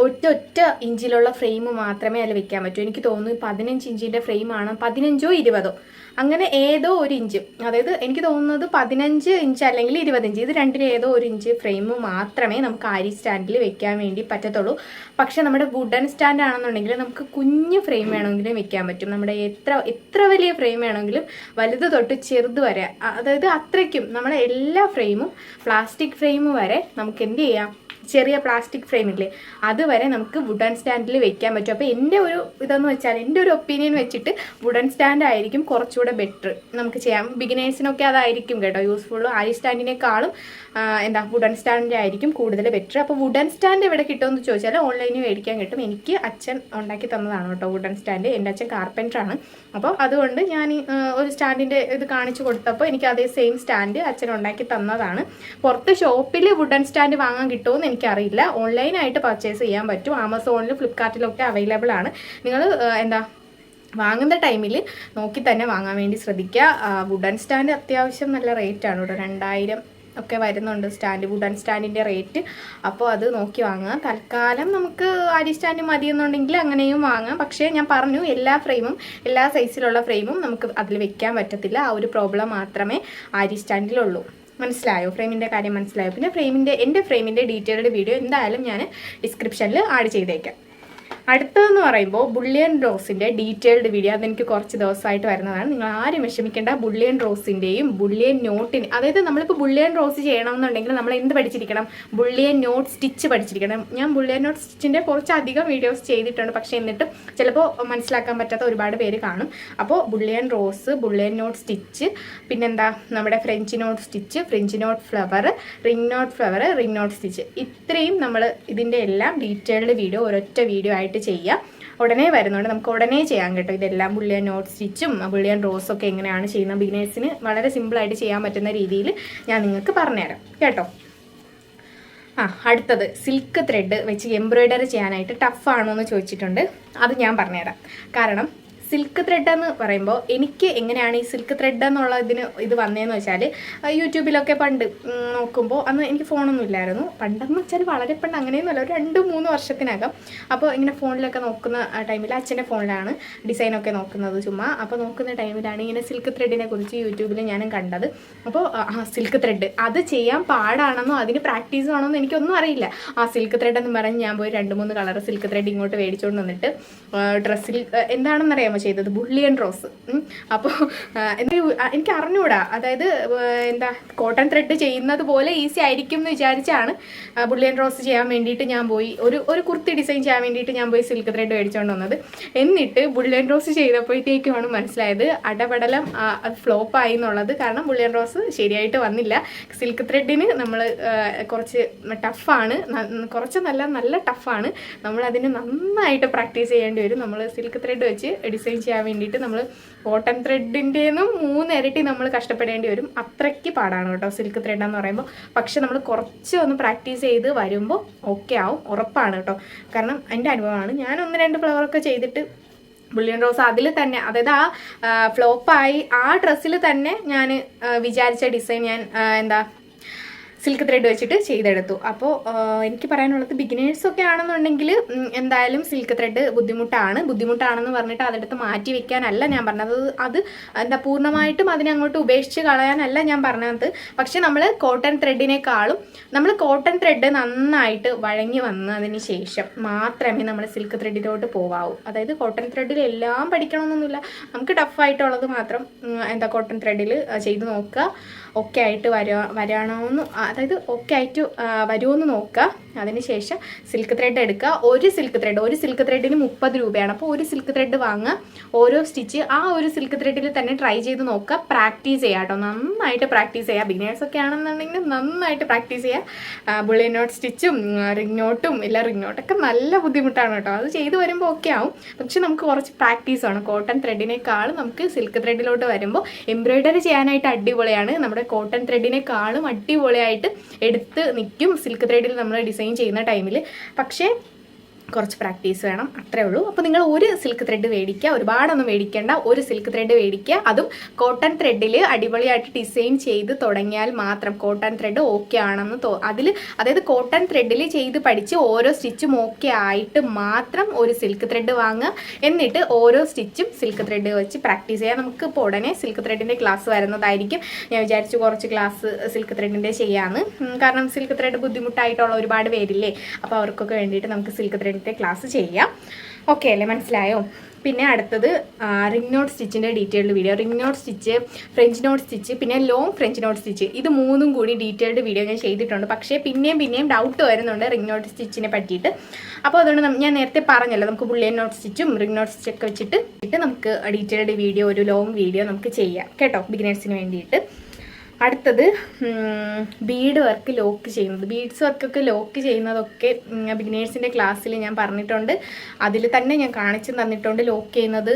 ഒറ്റ ഒറ്റ ഇഞ്ചിലുള്ള ഫ്രെയിം മാത്രമേ അതിൽ വെക്കാൻ പറ്റൂ. എനിക്ക് തോന്നുന്നു പതിനഞ്ച് ഇഞ്ചിന്റെ ഫ്രെയിമാണ് പതിനഞ്ചോ ഇരുപതോ. അങ്ങനെ ഏതോ ഒരു ഇഞ്ച്. അതായത് എനിക്ക് തോന്നുന്നത് പതിനഞ്ച് ഇഞ്ച് അല്ലെങ്കിൽ ഇരുപത് ഇഞ്ച് ഇത് രണ്ടിലും ഏതോ ഒരു ഇഞ്ച് ഫ്രെയിം മാത്രമേ നമുക്ക് ആരി സ്റ്റാൻഡിൽ വെക്കാൻ വേണ്ടി പറ്റത്തുള്ളൂ. പക്ഷെ നമ്മുടെ വുഡൻ സ്റ്റാൻഡ് ആണെന്നുണ്ടെങ്കിൽ നമുക്ക് കുഞ്ഞ് ഫ്രെയിം വേണമെങ്കിലും വെക്കാൻ പറ്റും. നമ്മുടെ എത്ര എത്ര വലിയ ഫ്രെയിം വേണമെങ്കിലും വലുത് തൊട്ട് ചെറുത് വരെ അതായത് അത്രയ്ക്കും. നമ്മുടെ എല്ലാ ഫ്രെയിമും പ്ലാസ്റ്റിക് ഫ്രെയിം വരെ നമുക്ക് എന്ത് ചെയ്യാം? ചെറിയ പ്ലാസ്റ്റിക് ഫ്രെയിം ഇല്ലേ? അതുവരെ നമുക്ക് വുഡൻ സ്റ്റാൻഡിൽ വെക്കാൻ പറ്റും. അപ്പോൾ എന്റെ ഒരു ഇതെന്ന് വെച്ചാൽ എന്റെ ഒരു ഒപ്പീനിയൻ വെച്ചിട്ട് വുഡൻ സ്റ്റാൻഡ് ആയിരിക്കും കുറച്ചുകൂടെ ബെറ്റർ നമുക്ക് ചെയ്യാം. ബിഗിനേഴ്സിനൊക്കെ അതായിരിക്കും കേട്ടോ യൂസ്ഫുൾ ആരി സ്റ്റാൻഡിനേക്കാളും എന്താ വുഡൻ സ്റ്റാൻഡ് ആയിരിക്കും കൂടുതൽ ബെറ്റർ അപ്പോൾ വുഡൻ സ്റ്റാൻഡ് എവിടെ കിട്ടുമെന്ന് ചോദിച്ചാൽ ഓൺലൈനിൽ മേടിക്കാൻ കിട്ടും. എനിക്ക് അച്ഛൻ ഉണ്ടാക്കി തന്നതാണ് കേട്ടോ വുഡൻ സ്റ്റാൻഡ് എന്റെ അച്ഛൻ കാർപ്പന്ററാണ് അപ്പോൾ അതുകൊണ്ട് ഞാൻ ഒരു സ്റ്റാൻഡിന്റെ ഇത് കാണിച്ചു കൊടുത്തപ്പോൾ എനിക്ക് അതേ സെയിം സ്റ്റാൻഡ് അച്ഛൻ ഉണ്ടാക്കി തന്നതാണ്. പുറത്ത് ഷോപ്പിൽ വുഡൻ സ്റ്റാൻഡ് വാങ്ങാൻ കിട്ടുമെന്ന് എനിക്കറിയില്ല. ഓൺലൈനായിട്ട് പർച്ചേസ് ചെയ്യാൻ പറ്റും. ആമസോണിലും ഫ്ലിപ്കാർട്ടിലൊക്കെ അവൈലബിൾ ആണ്. നിങ്ങൾ എന്താ വാങ്ങുന്ന ടൈമിൽ നോക്കി തന്നെ വാങ്ങാൻ വേണ്ടി ശ്രദ്ധിക്കുക. വുഡൻ സ്റ്റാൻഡ് അത്യാവശ്യം നല്ല റേറ്റ് ആണ് കേട്ടോ രണ്ടായിരം ഒക്കെ വരുന്നുണ്ട് സ്റ്റാൻഡ് വുഡൻ സ്റ്റാൻഡിന്റെ റേറ്റ് അപ്പോൾ അത് നോക്കി വാങ്ങുക. തൽക്കാലം നമുക്ക് അരി സ്റ്റാൻഡ് മതി എന്നുണ്ടെങ്കിൽ അങ്ങനെയും വാങ്ങാം. പക്ഷേ ഞാൻ പറഞ്ഞു എല്ലാ ഫ്രെയിമും എല്ലാ സൈസിലുള്ള ഫ്രെയിമും നമുക്ക് അതിൽ വെക്കാൻ പറ്റത്തില്ല. ആ ഒരു പ്രോബ്ലം മാത്രമേ അരി സ്റ്റാൻഡിലുള്ളൂ മനസ്സിലായോ? ഫ്രെയിമിന്റെ കാര്യം മനസ്സിലായോ? പിന്നെ ഫ്രെയിമിന്റെ എന്റെ ഫ്രെയിമിന്റെ ഡീറ്റെയിൽഡ് വീഡിയോ എന്തായാലും ഞാൻ ഡിസ്ക്രിപ്ഷനിൽ ആഡ് ചെയ്തേക്കാം. അടുത്തതെന്ന് പറയുമ്പോൾ ബുള്ളിയൻ റോസിന്റെ ഡീറ്റെയിൽഡ് വീഡിയോ അതെനിക്ക് കുറച്ച് ദിവസമായിട്ട് വരുന്നതാണ്. നിങ്ങൾ ആരും വിഷമിക്കേണ്ട ബുള്ളിയൻ റോസിന്റെയും ബുള്ളിയൻ നോട്ടിന് അതായത് നമ്മളിപ്പോൾ ബുള്ളിയൻ റോസ് ചെയ്യണമെന്നുണ്ടെങ്കിൽ നമ്മൾ എന്ത് പഠിച്ചിരിക്കണം? ബുള്ളിയൻ നോട്ട് സ്റ്റിച്ച് പഠിച്ചിരിക്കണം. ഞാൻ ബുള്ളിയൻ നോട്ട് സ്റ്റിച്ചിന്റെ കുറച്ചധികം വീഡിയോസ് ചെയ്തിട്ടുണ്ട്. പക്ഷേ എന്നിട്ട് ചിലപ്പോൾ മനസ്സിലാക്കാൻ പറ്റാത്ത ഒരുപാട് പേര് കാണും. അപ്പോൾ bullion rose bullion knot stitch പിന്നെന്താ നമ്മുടെ French knot stitch French knot flower ring knot flower ring knot stitch. ഇത്രയും നമ്മൾ ഇതിന്റെ എല്ലാം ഡീറ്റെയിൽഡ് വീഡിയോ ഒരൊറ്റ വീഡിയോ ആയിട്ട് ചെയ്യാം. ഉടനെ വരുന്നുണ്ട് നമുക്ക് ഉടനെ ചെയ്യാൻ കേട്ടോ. ഇതെല്ലാം ബുള്ളിയൻ നോട്ട് സ്റ്റിച്ചും ബുള്ളിയൻ ഒക്കെ എങ്ങനെയാണ് ചെയ്യുന്നത് ബിഗിനേഴ്സിന് വളരെ സിമ്പിളായിട്ട് ചെയ്യാൻ പറ്റുന്ന രീതിയിൽ ഞാൻ നിങ്ങൾക്ക് പറഞ്ഞുതരാം. കേട്ടോ? ആ അടുത്തത് സിൽക്ക് ത്രെഡ് വെച്ച് എംബ്രോയ്ഡറി ചെയ്യാനായിട്ട് ടഫാണോ എന്ന് ചോദിച്ചിട്ടുണ്ട്. അത് ഞാൻ പറഞ്ഞുതരാം. കാരണം സിൽക്ക് ത്രെഡ് എന്ന് പറയുമ്പോൾ എനിക്ക് എങ്ങനെയാണ് ഈ സിൽക്ക് ത്രെഡ് എന്നുള്ള ഇതിന് ഇത് വന്നതെന്ന് വെച്ചാൽ യൂട്യൂബിലൊക്കെ പണ്ട് നോക്കുമ്പോൾ അന്ന് എനിക്ക് ഫോണൊന്നും ഇല്ലായിരുന്നു. പണ്ടെന്ന് വെച്ചാൽ വളരെ പണ്ട് അങ്ങനെയൊന്നുമല്ല ഒരു രണ്ട് മൂന്ന് വർഷത്തിനകം. അപ്പോൾ ഇങ്ങനെ ഫോണിലൊക്കെ നോക്കുന്ന ടൈമിൽ അച്ഛന്റെ ഫോണിലാണ് ഡിസൈനൊക്കെ നോക്കുന്നത് ചുമ്മാ. അപ്പോൾ നോക്കുന്ന ടൈമിലാണ് ഇങ്ങനെ സിൽക്ക് ത്രെഡിനെ കുറിച്ച് യൂട്യൂബിൽ ഞാനും കണ്ടത്. അപ്പോൾ ആ സിൽക്ക് ത്രെഡ് അത് ചെയ്യാൻ പാടാണെന്നോ അതിന് പ്രാക്ടീസ് ആണോ എനിക്കൊന്നും അറിയില്ല. ആ സിൽക്ക് ത്രെഡ് എന്ന് പറഞ്ഞ് ഞാൻ പോയി രണ്ട് മൂന്ന് കളർ സിൽക്ക് ത്രെഡ് ഇങ്ങോട്ട് മേടിച്ചുകൊണ്ട് വന്നിട്ട് ഡ്രസ്സിൽ എന്താണെന്നറിയാമോ ചെയ്തത് ബുള്ളിയൻ റോസ്. അപ്പോൾ എനിക്ക് അറിഞ്ഞുകൂടാ അതായത് എന്താ കോട്ടൺ ത്രെഡ് ചെയ്യുന്നത് പോലെ ഈസി ആയിരിക്കും എന്ന് വിചാരിച്ചാണ് ബുള്ളിയൻ റോസ് ചെയ്യാൻ വേണ്ടിയിട്ട് ഞാൻ പോയി ഒരു ഒരു കുർത്തി ഡിസൈൻ ചെയ്യാൻ വേണ്ടിയിട്ട് ഞാൻ പോയി സിൽക്ക് ത്രെഡ് മേടിച്ചുകൊണ്ട് വന്നത്. എന്നിട്ട് ബുള്ളിയൻ റോസ് ചെയ്തപ്പോഴത്തേക്കുമാണ് മനസ്സിലായത് അടപടലം അത് ഫ്ലോപ്പ് ആയി എന്നുള്ളത്. കാരണം ബുള്ളിയൻ റോസ് ശരിയായിട്ട് വന്നില്ല. സിൽക്ക് ത്രെഡിന് നമ്മൾ കുറച്ച് ടഫാണ് കുറച്ച് നല്ല നല്ല ടഫാണ് നമ്മളതിന് നന്നായിട്ട് പ്രാക്ടീസ് ചെയ്യേണ്ടി വരും. നമ്മൾ സിൽക്ക് ത്രെഡ് വെച്ച് ഡിസൈൻ ചെയ്യാൻ വേണ്ടിയിട്ട് നമ്മൾ കോട്ടൺ ത്രെഡിന്റെന്നും മൂന്നിരട്ടി നമ്മൾ കഷ്ടപ്പെടേണ്ടി വരും. അത്രയ്ക്ക് പാടാണ് കേട്ടോ സിൽക്ക് ത്രെഡ് എന്ന് പറയുമ്പോൾ പക്ഷെ നമ്മൾ കുറച്ച് ഒന്ന് പ്രാക്ടീസ് ചെയ്ത് വരുമ്പോൾ ഓക്കെ ആവും ഉറപ്പാണ് കേട്ടോ. കാരണം എന്റെ അനുഭവമാണ്. ഞാൻ ഒന്ന് രണ്ട് ഫ്ലവറൊക്കെ ചെയ്തിട്ട് ബുള്ളിയൻ റോസ് അതിൽ തന്നെ അതായത് ആ ഫ്ലോപ്പായി ആ ഡ്രസ്സിൽ തന്നെ ഞാൻ വിചാരിച്ച ഡിസൈൻ ഞാൻ എന്താ സിൽക്ക് ത്രെഡ് വെച്ചിട്ട് ചെയ്തെടുത്തു. അപ്പോൾ എനിക്ക് പറയാനുള്ളത് ബിഗിനേഴ്സ് ഒക്കെ ആണെന്നുണ്ടെങ്കിൽ എന്തായാലും സിൽക്ക് ത്രെഡ് ബുദ്ധിമുട്ടാണ്. ബുദ്ധിമുട്ടാണെന്ന് പറഞ്ഞിട്ട് അതെടുത്ത് മാറ്റി വെക്കാനല്ല ഞാൻ പറഞ്ഞത്. അത് എന്താ പൂർണമായിട്ടും അതിനെ അങ്ങോട്ട് ഉപേക്ഷിച്ച് കളയാനല്ല ഞാൻ പറഞ്ഞത്. പക്ഷെ നമ്മൾ കോട്ടൺ ത്രെഡിനേക്കാളും നമ്മൾ കോട്ടൺ ത്രെഡ് നന്നായിട്ട് വഴങ്ങി വന്നതിന് ശേഷം മാത്രമേ നമ്മൾ സിൽക്ക് ത്രെഡിലോട്ട് പോവാവൂ. അതായത് കോട്ടൺ ത്രെഡിൽ എല്ലാം പഠിക്കണമെന്നൊന്നുമില്ല. നമുക്ക് ടഫായിട്ടുള്ളത് മാത്രം എന്താ കോട്ടൺ ത്രെഡിൽ ചെയ്ത് നോക്കുക. ഒക്കെ ആയിട്ട് വരാ വരാണമെന്ന് അതായത് ഒക്കെ ആയിട്ട് വരുമോ എന്ന് നോക്കുക അതിനുശേഷം സിൽക്ക് ത്രെഡ് എടുക്കുക. ഒരു സിൽക്ക് ത്രെഡ് ഒരു സിൽക്ക് ത്രെഡിന് മുപ്പത് രൂപയാണ്. അപ്പോൾ ഒരു സിൽക്ക് ത്രെഡ് വാങ്ങുക. ഓരോ സ്റ്റിച്ച് ആ ഒരു സിൽക്ക് ത്രെഡിൽ തന്നെ ട്രൈ ചെയ്ത് നോക്കുക. പ്രാക്ടീസ് ചെയ്യുക കേട്ടോ. നന്നായിട്ട് പ്രാക്ടീസ് ചെയ്യുക. ബിഗിനേഴ്സ് ഒക്കെ ആണെന്നുണ്ടെങ്കിൽ നന്നായിട്ട് പ്രാക്ടീസ് ചെയ്യുക. ബുള്ളി നോട്ട് സ്റ്റിച്ചും റിംഗ് നോട്ടും ഇല്ല റിംഗ് നോട്ടൊക്കെ നല്ല ബുദ്ധിമുട്ടാണ് കേട്ടോ. അത് ചെയ്ത് വരുമ്പോൾ ഓക്കെ ആവും. പക്ഷെ നമുക്ക് കുറച്ച് പ്രാക്ടീസ് ആണ്. കോട്ടൺ ത്രെഡിനേക്കാളും നമുക്ക് സിൽക്ക് ത്രെഡിലോട്ട് വരുമ്പോൾ എംബ്രോയിഡറി ചെയ്യാനായിട്ട് അടിപൊളിയാണ്. നമ്മുടെ കോട്ടൺ ത്രെഡിനേക്കാളും അടിപൊളിയായിട്ട് എടുത്ത് നിൽക്കും. സിൽക്ക് ത്രെഡിൽ നമ്മൾ ഡിസൈൻ ചെയ്യുന്ന ടൈമിൽ പക്ഷേ കുറച്ച് പ്രാക്ടീസ് വേണം അത്രേ ഉള്ളൂ. അപ്പോൾ നിങ്ങൾ ഒരു സിൽക്ക് ത്രെഡ് മേടിക്കുക ഒരുപാടൊന്നും മേടിക്കേണ്ട ഒരു സിൽക്ക് ത്രെഡ് മേടിക്കുക. അതും കോട്ടൺ ത്രെഡിൽ അടിപൊളിയായിട്ട് ഡിസൈൻ ചെയ്ത് തുടങ്ങിയാൽ മാത്രം കോട്ടൺ ത്രെഡ് ഓക്കെ ആണെന്ന് തോ അതിൽ അതായത് കോട്ടൺ ത്രെഡിൽ ചെയ്ത് പഠിച്ച് ഓരോ സ്റ്റിച്ചും ഓക്കെ ആയിട്ട് മാത്രം ഒരു സിൽക്ക് ത്രെഡ് വാങ്ങുക. എന്നിട്ട് ഓരോ സ്റ്റിച്ചും സിൽക്ക് ത്രെഡ് വെച്ച് പ്രാക്ടീസ് ചെയ്യാം. നമുക്ക് ഇപ്പോൾ ഉടനെ സിൽക്ക് ത്രെഡിന്റെ ക്ലാസ് വരുന്നതായിരിക്കും. ഞാൻ വിചാരിച്ചു കുറച്ച് ക്ലാസ് സിൽക്ക് ത്രെഡിന്റെ ചെയ്യാമെന്ന് കാരണം സിൽക്ക് ത്രെഡ് ബുദ്ധിമുട്ടായിട്ടുള്ള ഒരുപാട് പേരില്ലേ? അപ്പോൾ അവർക്കൊക്കെ വേണ്ടിയിട്ട് നമുക്ക് സിൽക്ക് ത്രെഡിന്റെ ക്ലാസ് ചെയ്യാം. ഓക്കെ അല്ലേ? മനസ്സിലായോ? പിന്നെ അടുത്തത് ring knot സ്റ്റിച്ചിന്റെ detailed video ring knot stitch French knot stitch പിന്നെ ലോങ് ഫ്രഞ്ച് നോട്ട് സ്റ്റിച്ച് ഇത് മൂന്നും കൂടി ഡീറ്റെയിൽഡ് വീഡിയോ ഞാൻ ചെയ്തിട്ടുണ്ട്. പക്ഷേ പിന്നെയും പിന്നെയും ഡൗട്ട് വരുന്നുണ്ട് റിംഗ് നോട്ട് സ്റ്റിച്ചിനെ പറ്റിയിട്ട്. അപ്പോൾ അതുകൊണ്ട് ഞാൻ നേരത്തെ പറഞ്ഞല്ലോ നമുക്ക് ബുള്ളിയൻ നോട്ട് സ്റ്റിച്ചും റിംഗ് നോട്ട് സ്റ്റിച്ചൊക്കെ വെച്ചിട്ട് നമുക്ക് ഡീറ്റെയിൽഡ് വീഡിയോ ഒരു ലോങ് വീഡിയോ നമുക്ക് ചെയ്യാം. കേട്ടോ? ബിഗിനേഴ്സിന് വേണ്ടിയിട്ട്. അടുത്തത് ബീഡ് വർക്ക് ലോക്ക് ചെയ്യുന്നത്. ബീഡ്സ് വർക്കൊക്കെ ലോക്ക് ചെയ്യുന്നതൊക്കെ ബിഗിനേഴ്സിന്റെ ക്ലാസ്സിൽ ഞാൻ പറഞ്ഞിട്ടുണ്ട്. അതിൽ തന്നെ ഞാൻ കാണിച്ചു തന്നിട്ടുണ്ട് ലോക്ക് ചെയ്യുന്നത്.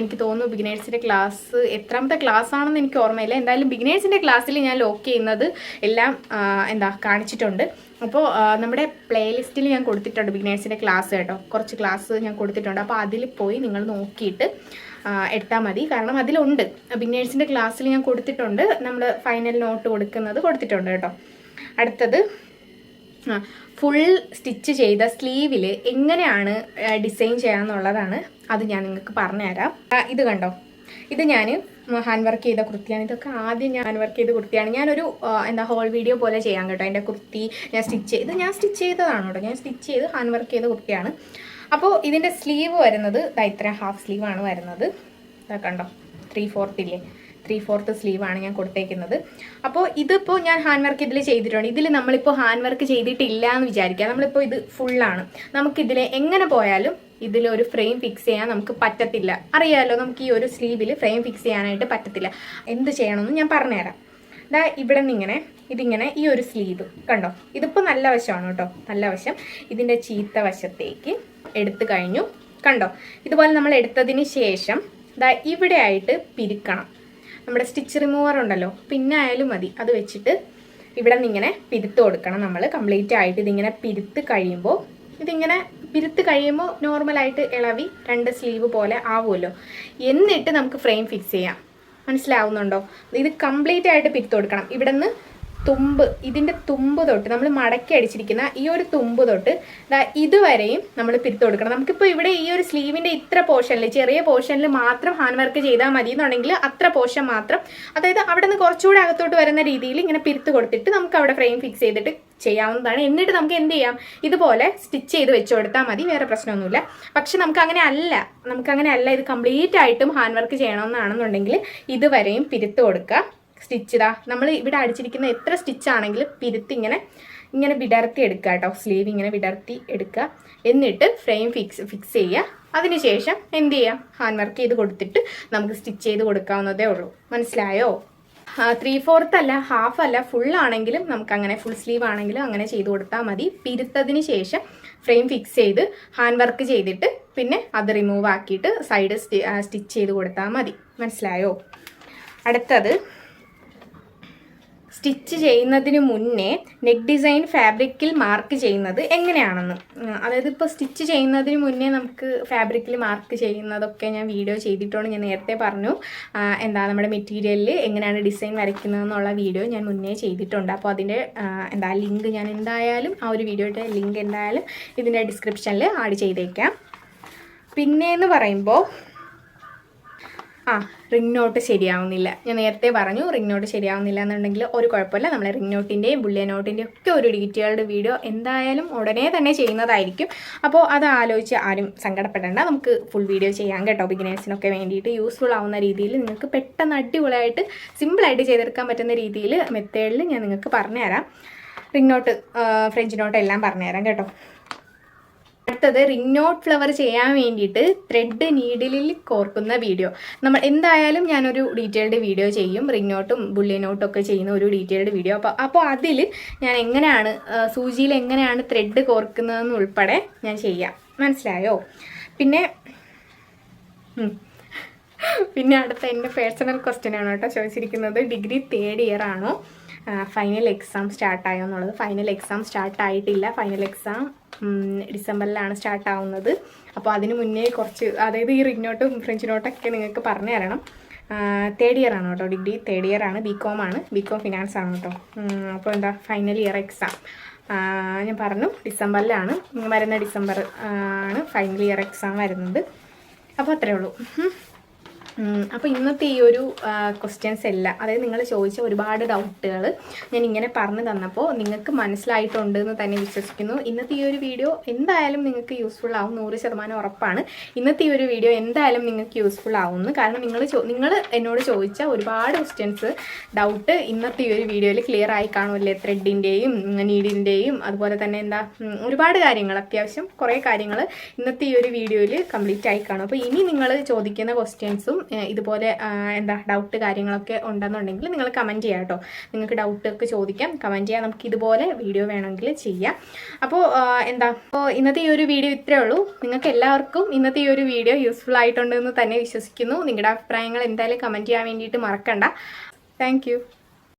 എനിക്ക് തോന്നുന്നു ബിഗിനേഴ്സിന്റെ ക്ലാസ് എത്രാമത്തെ ക്ലാസ് ആണെന്ന് എനിക്ക് ഓർമ്മയില്ല. എന്തായാലും ബിഗിനേഴ്സിന്റെ ക്ലാസ്സിൽ ഞാൻ ലോക്ക് ചെയ്യുന്നത് എല്ലാം എന്താ കാണിച്ചിട്ടുണ്ട്. അപ്പോൾ നമ്മുടെ പ്ലേലിസ്റ്റിൽ ഞാൻ കൊടുത്തിട്ടുണ്ട് ബിഗിനേഴ്സിന്റെ ക്ലാസ് കേട്ടോ. കുറച്ച് ക്ലാസ് ഞാൻ കൊടുത്തിട്ടുണ്ട്. അപ്പോൾ അതിൽ പോയി നിങ്ങൾ നോക്കിയിട്ട് എടുത്താൽ മതി. കാരണം അതിലുണ്ട്. ബിഗിനേഴ്സിന്റെ ക്ലാസ്സിൽ ഞാൻ കൊടുത്തിട്ടുണ്ട്. നമ്മൾ ഫൈനൽ നോട്ട് കൊടുക്കുന്നത് കൊടുത്തിട്ടുണ്ട് കേട്ടോ. അടുത്തത് ഫുൾ സ്റ്റിച്ച് ചെയ്ത സ്ലീവിൽ എങ്ങനെയാണ് ഡിസൈൻ ചെയ്യാമെന്നുള്ളതാണ് അത് ഞാൻ നിങ്ങൾക്ക് പറഞ്ഞുതരാം. ഇത് കണ്ടോ? ഇത് ഞാൻ ഹാൻഡ് വർക്ക് ചെയ്ത കുർത്തിയാണ്. ഇതൊക്കെ ആദ്യം ഞാൻ ഹാൻഡ് വർക്ക് ചെയ്ത കുർത്തിയാണ്. ഞാനൊരു എന്താ ഹോൾ വീഡിയോ പോലെ ചെയ്യാം കേട്ടോ. എന്റെ കുർത്തി ഞാൻ സ്റ്റിച്ച് ചെയ്ത് ഞാൻ സ്റ്റിച്ച് ചെയ്തതാണ് കേട്ടോ. ഞാൻ സ്റ്റിച്ച് ചെയ്ത് ഹാൻഡ് വർക്ക് ചെയ്ത കുർത്തിയാണ്. അപ്പോൾ ഇതിന്റെ സ്ലീവ് വരുന്നത് ഇത്ര ഹാഫ് സ്ലീവാണ് വരുന്നത്. കണ്ടോ? ത്രീ ഫോർത്ത് ഇല്ലേ? ത്രീ ഫോർത്ത് സ്ലീവാണ് ഞാൻ കൊടുത്തേക്കുന്നത്. അപ്പോൾ ഇതിപ്പോൾ ഞാൻ ഹാൻഡ് വർക്ക് ഇതിൽ ചെയ്തിട്ടുണ്ട്. ഇതിൽ നമ്മളിപ്പോൾ ഹാൻഡ് വർക്ക് ചെയ്തിട്ടില്ല എന്ന് വിചാരിക്കുക. നമ്മളിപ്പോൾ ഇത് ഫുള്ളാണ് നമുക്കിതിൽ എങ്ങനെ പോയാലും ഇതിൽ ഒരു ഫ്രെയിം ഫിക്സ് ചെയ്യാൻ നമുക്ക് പറ്റത്തില്ല. അറിയാമല്ലോ നമുക്ക് ഈ ഒരു സ്ലീവിൽ ഫ്രെയിം ഫിക്സ് ചെയ്യാനായിട്ട് പറ്റത്തില്ല. എന്ത് ചെയ്യണമെന്ന് ഞാൻ പറഞ്ഞുതരാം. ദാ ഇവിടെ നിന്ന് ഇങ്ങനെ ഇതിങ്ങനെ ഈ ഒരു സ്ലീവ് കണ്ടോ? ഇതിപ്പോൾ നല്ല വശമാണ് കേട്ടോ. നല്ല വശം. ഇതിന്റെ ചീത്ത വശത്തേക്ക് എടുത്തു കഴിഞ്ഞു. കണ്ടോ? ഇതുപോലെ നമ്മൾ എടുത്തതിന് ശേഷം ദാ ഇവിടെ ആയിട്ട് പിരിക്കണം. നമ്മുടെ സ്റ്റിച്ച് റിമൂവർ ഉണ്ടല്ലോ. പിന്നെ ആയാലും മതി. അത് വെച്ചിട്ട് ഇവിടെ നിന്ന് ഇങ്ങനെ പിരുത്ത് കൊടുക്കണം. നമ്മൾ കംപ്ലീറ്റ് ആയിട്ട് ഇതിങ്ങനെ പിരുത്ത് കഴിയുമ്പോൾ ഇതിങ്ങനെ പിരുത്ത് കഴിയുമ്പോൾ നോർമലായിട്ട് ഇളവി രണ്ട് സ്ലീവ് പോലെ ആവുമല്ലോ. എന്നിട്ട് നമുക്ക് ഫ്രെയിം ഫിക്സ് ചെയ്യാം. മനസ്സിലാവുന്നുണ്ടോ? ഇത് കംപ്ലീറ്റ് ആയിട്ട് പിരുത്ത് കൊടുക്കണം. ഇവിടെ നിന്ന് തുമ്പ് ഇതിന്റെ തുമ്പ് തൊട്ട് നമ്മൾ മടക്കി അടിച്ചിരിക്കുന്ന ഈ ഒരു തുമ്പ് തൊട്ട് ഇതുവരെയും നമ്മൾ പിരുത്ത് കൊടുക്കണം. നമുക്കിപ്പോൾ ഇവിടെ ഈ ഒരു സ്ലീവിന്റെ ഇത്ര പോർഷനിൽ ചെറിയ പോർഷനിൽ മാത്രം ഹാൻഡ് വർക്ക് ചെയ്താൽ മതി എന്നുണ്ടെങ്കിൽ അത്ര പോർഷൻ മാത്രം അതായത് അവിടെ നിന്ന് കുറച്ചുകൂടെ അകത്തോട്ട് വരുന്ന രീതിയിൽ ഇങ്ങനെ പിരുത്ത് കൊടുത്തിട്ട് നമുക്ക് അവിടെ ഫ്രെയിം ഫിക്സ് ചെയ്തിട്ട് ചെയ്യാവുന്നതാണ്. എന്നിട്ട് നമുക്ക് എന്ത് ചെയ്യാം? ഇതുപോലെ സ്റ്റിച്ച് ചെയ്ത് വെച്ച് കൊടുത്താൽ മതി. വേറെ പ്രശ്നമൊന്നുമില്ല. പക്ഷെ നമുക്ക് അങ്ങനെ അല്ല. നമുക്ക് അങ്ങനെ അല്ല. ഇത് കംപ്ലീറ്റ് ആയിട്ടും ഹാൻഡ് വർക്ക് ചെയ്യണമെന്നാണെന്നുണ്ടെങ്കിൽ ഇതുവരെയും പിരുത്ത് കൊടുക്കുക. സ്റ്റിച്ച് ഇതാ. നമ്മൾ ഇവിടെ അടിച്ചിരിക്കുന്ന എത്ര സ്റ്റിച്ച് ആണെങ്കിലും പിരുത്ത് ഇങ്ങനെ ഇങ്ങനെ വിടർത്തി എടുക്കുക കേട്ടോ. സ്ലീവ് ഇങ്ങനെ വിടർത്തി എടുക്കുക. എന്നിട്ട് ഫ്രെയിം ഫിക്സ് ഫിക്സ് ചെയ്യുക. അതിനുശേഷം എന്ത് ചെയ്യാം? ഹാൻഡ് വർക്ക് ചെയ്ത് കൊടുത്തിട്ട് നമുക്ക് സ്റ്റിച്ച് ചെയ്ത് കൊടുക്കാവുന്നതേ ഉള്ളൂ. മനസ്സിലായോ? ത്രീ ഫോർത്ത് അല്ല ഹാഫ് അല്ല ഫുൾ ആണെങ്കിലും നമുക്ക് അങ്ങനെ ഫുൾ സ്ലീവ് ആണെങ്കിലും അങ്ങനെ ചെയ്ത് കൊടുത്താൽ മതി. പിരുത്തതിന് ശേഷം ഫ്രെയിം ഫിക്സ് ചെയ്ത് ഹാൻഡ് വർക്ക് ചെയ്തിട്ട് പിന്നെ അത് റിമൂവ് ആക്കിയിട്ട് സൈഡ് സ്റ്റിച്ച് ചെയ്ത് കൊടുത്താൽ മതി. മനസ്സിലായോ? അടുത്തത് സ്റ്റിച്ച് ചെയ്യുന്നതിന് മുന്നേ നെക്ക് ഡിസൈൻ ഫാബ്രിക്കിൽ മാർക്ക് ചെയ്യുന്നത് എങ്ങനെയാണെന്ന്. അതായത് ഇപ്പോൾ സ്റ്റിച്ച് ചെയ്യുന്നതിന് മുന്നേ നമുക്ക് ഫാബ്രിക്കിൽ മാർക്ക് ചെയ്യുന്നതൊക്കെ ഞാൻ വീഡിയോ ചെയ്തിട്ടുണ്ട്. ഞാൻ നേരത്തെ പറഞ്ഞു എന്താ നമ്മുടെ മെറ്റീരിയലിൽ എങ്ങനെയാണ് ഡിസൈൻ വരയ്ക്കുന്നതെന്നുള്ള വീഡിയോ ഞാൻ മുന്നേ ചെയ്തിട്ടുണ്ട്. അപ്പോൾ അതിന്റെ എന്താ ലിങ്ക് ഞാൻ എന്തായാലും ആ ഒരു വീഡിയോയുടെ ലിങ്ക് എന്തായാലും ഇതിന്റെ ഡിസ്ക്രിപ്ഷനിൽ ആഡ് ചെയ്തേക്കാം. പിന്നെ എന്ന് പറയുമ്പോൾ ആ റിംഗ് നോട്ട് ശരിയാവുന്നില്ല. ഞാൻ നേരത്തെ പറഞ്ഞു റിംഗ് നോട്ട് ശരിയാവുന്നില്ല എന്നുണ്ടെങ്കിൽ ഒരു കുഴപ്പമില്ല. നമ്മൾ റിംഗ് നോട്ടിന്റെയും ബുള്ളിയ നോട്ടിന്റെയും ഒക്കെ ഒരു ഡീറ്റെയിൽഡ് വീഡിയോ എന്തായാലും ഉടനെ തന്നെ ചെയ്യുന്നതായിരിക്കും. അപ്പോൾ അത് ആലോചിച്ച് ആരും സങ്കടപ്പെടേണ്ട. നമുക്ക് ഫുൾ വീഡിയോ ചെയ്യാം കേട്ടോ ബിഗിനേഴ്സിനൊക്കെ വേണ്ടിയിട്ട്. യൂസ്ഫുൾ ആവുന്ന രീതിയിൽ നിങ്ങൾക്ക് പെട്ടെന്ന് അടിപൊളിയായിട്ട് സിമ്പിളായിട്ട് ചെയ്തെടുക്കാൻ പറ്റുന്ന രീതിയിൽ മെത്തേഡിൽ ഞാൻ നിങ്ങൾക്ക് പറഞ്ഞുതരാം. റിംഗ് നോട്ട് ഫ്രഞ്ച് നോട്ട് എല്ലാം പറഞ്ഞുതരാം കേട്ടോ. അടുത്തത് റിംഗ് നോട്ട് ഫ്ലവർ ചെയ്യാൻ വേണ്ടിയിട്ട് ത്രെഡ് നീഡിലിൽ കോർക്കുന്ന വീഡിയോ നമ്മൾ എന്തായാലും ഞാനൊരു ഡീറ്റെയിൽഡ് വീഡിയോ ചെയ്യും. റിംഗ് നോട്ടും ബുള്ളി നോട്ടും ഒക്കെ ചെയ്യുന്ന ഒരു ഡീറ്റെയിൽഡ് വീഡിയോ അപ്പോൾ അപ്പോൾ അതിൽ ഞാൻ എങ്ങനെയാണ് സൂചിയിൽ എങ്ങനെയാണ് ത്രെഡ് കോർക്കുന്നതെന്ന് ഉൾപ്പെടെ ഞാൻ ചെയ്യാം. മനസ്സിലായോ? പിന്നെ പിന്നെ അടുത്ത എന്റെ പേഴ്സണൽ ക്വസ്റ്റ്യൻ ആണ് കേട്ടോ ചോദിച്ചിരിക്കുന്നത്. ഡിഗ്രി തേർഡ് ഇയർ ആണോ? ഫൈനൽ എക്സാം സ്റ്റാർട്ടായോ എന്നുള്ളത്. ഫൈനൽ എക്സാം സ്റ്റാർട്ടായിട്ടില്ല ഫൈനൽ എക്സാം ഡിസംബറിലാണ് സ്റ്റാർട്ടാവുന്നത് അപ്പോൾ അതിന് മുന്നേ കുറച്ച് അതായത് ഈ റിഗ്നോട്ടും ഫ്രഞ്ചിനോട്ടൊക്കെ ഫ്രഞ്ച് നോട്ടൊക്കെ നിങ്ങൾക്ക് പറഞ്ഞു തരണം. തേർഡ് ഇയർ ആണ് കേട്ടോ ഡിഗ്രി തേർഡ് ഇയർ ആണ്. ബികോം ആണ്. ബികോം ഫിനാൻസ് ആണ് കേട്ടോ അപ്പോൾ എന്താ? ഫൈനൽ ഇയർ എക്സാം ഞാൻ പറഞ്ഞു. ഡിസംബറിലാണ്. വരുന്ന ഡിസംബർ ആണ് ഫൈനൽ ഇയർ എക്സാം വരുന്നത്. അപ്പോൾ അത്രേ ഉള്ളൂ. അപ്പോൾ ഇന്നത്തെ ഈ ഒരു ക്വസ്റ്റ്യൻസ് എല്ലാം അതായത് നിങ്ങൾ ചോദിച്ച ഒരുപാട് ഡൗട്ടുകൾ ഞാൻ ഇങ്ങനെ പറഞ്ഞു തന്നപ്പോൾ നിങ്ങൾക്ക് മനസ്സിലായിട്ടുണ്ട് എന്ന് തന്നെ വിശ്വസിക്കുന്നു. ഇന്നത്തെ ഈ ഒരു വീഡിയോ എന്തായാലും നിങ്ങൾക്ക് യൂസ്ഫുൾ ആവും നൂറ് ശതമാനം ഉറപ്പാണ്. ഇന്നത്തെ ഈ ഒരു വീഡിയോ എന്തായാലും നിങ്ങൾക്ക് യൂസ്ഫുൾ ആവുമെന്ന് കാരണം നിങ്ങൾ നിങ്ങൾ എന്നോട് ചോദിച്ച ഒരുപാട് ക്വസ്റ്റ്യൻസ് ഡൗട്ട് ഇന്നത്തെ ഈ ഒരു വീഡിയോയിൽ ക്ലിയർ ആയി കാണുമല്ലേ ത്രെഡിന്റെയും നീഡിന്റെയും അതുപോലെ തന്നെ എന്താ ഒരുപാട് കാര്യങ്ങൾ അത്യാവശ്യം കുറേ കാര്യങ്ങൾ ഇന്നത്തെ ഈ ഒരു വീഡിയോയിൽ കംപ്ലീറ്റ് ആയി കാണും. അപ്പോൾ ഇനി നിങ്ങൾ ചോദിക്കുന്ന ക്വസ്റ്റ്യൻസും ഇതുപോലെ എന്താ ഡൗട്ട് കാര്യങ്ങളൊക്കെ ഉണ്ടെന്നുണ്ടെങ്കിൽ നിങ്ങൾ കമന്റ് ചെയ്യാം കേട്ടോ നിങ്ങൾക്ക് ഡൗട്ട് ഒക്കെ ചോദിക്കാം. കമന്റ് ചെയ്യാം നമുക്ക് ഇതുപോലെ വീഡിയോ വേണമെങ്കിൽ ചെയ്യാം. അപ്പോൾ എന്താ അപ്പോൾ ഇന്നത്തെ ഈ ഒരു വീഡിയോ ഇത്രേ ഉള്ളൂ. നിങ്ങൾക്ക് എല്ലാവർക്കും ഇന്നത്തെ ഈ ഒരു വീഡിയോ യൂസ്ഫുൾ ആയിട്ടുണ്ടെന്ന് തന്നെ വിശ്വസിക്കുന്നു. നിങ്ങളുടെ അഭിപ്രായങ്ങൾ എന്തായാലും കമന്റ് ചെയ്യാൻ വേണ്ടിയിട്ട് മറക്കണ്ട. താങ്ക്